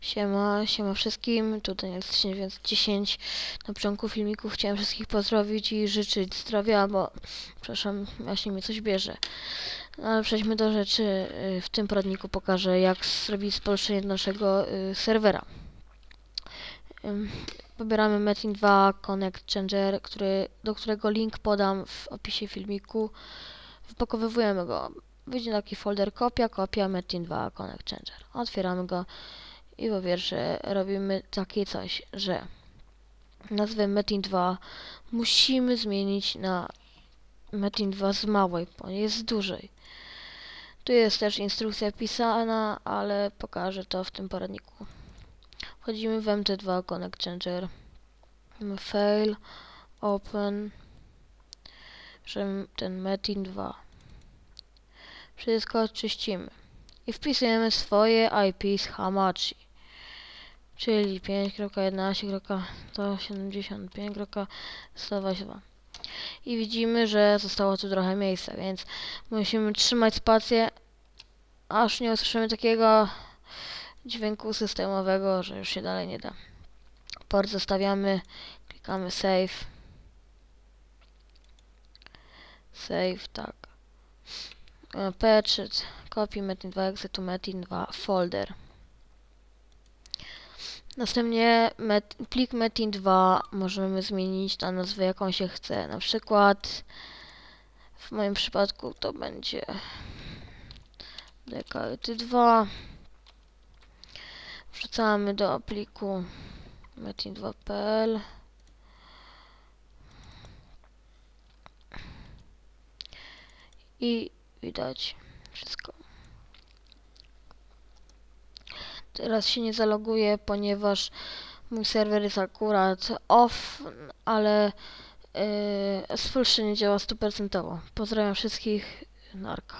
Siema, siema wszystkim, tutaj jest 10 na początku filmiku chciałem wszystkich pozdrowić i życzyć zdrowia, bo przepraszam, właśnie mi coś bierze. No, Ale przejdźmy do rzeczy. Y, W tym poradniku pokażę jak zrobić spolszczenie naszego y, serwera. Pobieramy Metin 2 Connect Changer, który, do którego link podam w opisie filmiku. Wpakowujemy go. Wyjdzie taki folder kopia, kopia Metin 2 Connect Changer. Otwieramy go i po pierwsze robimy takie coś, że nazwę Metin 2 musimy zmienić na Metin 2 z małej, bo jest z dużej. Tu jest też instrukcja pisana, ale pokażę to w tym poradniku. Wchodzimy w MT2 Connect Changer. Fail, open, ten Metin 2. Wszystko czyścimy i wpisujemy swoje IP z Hamachi, czyli 5.11.175.122 i widzimy, że zostało tu trochę miejsca, więc musimy trzymać spację, aż nie usłyszymy takiego dźwięku systemowego, że już się dalej nie da. Port zostawiamy, klikamy save, save, tak, E, patched, copy metin 2 exit to metin 2 folder. Następnie met, plik metin 2 możemy zmienić na nazwę jaką się chce. Na przykład w moim przypadku to będzie dkt2. Wrzucamy do pliku metin2.pl i widać wszystko. Teraz się nie zaloguję, ponieważ mój serwer jest akurat off, ale yy, spolszczenie działa stuprocentowo. Pozdrawiam wszystkich, narka.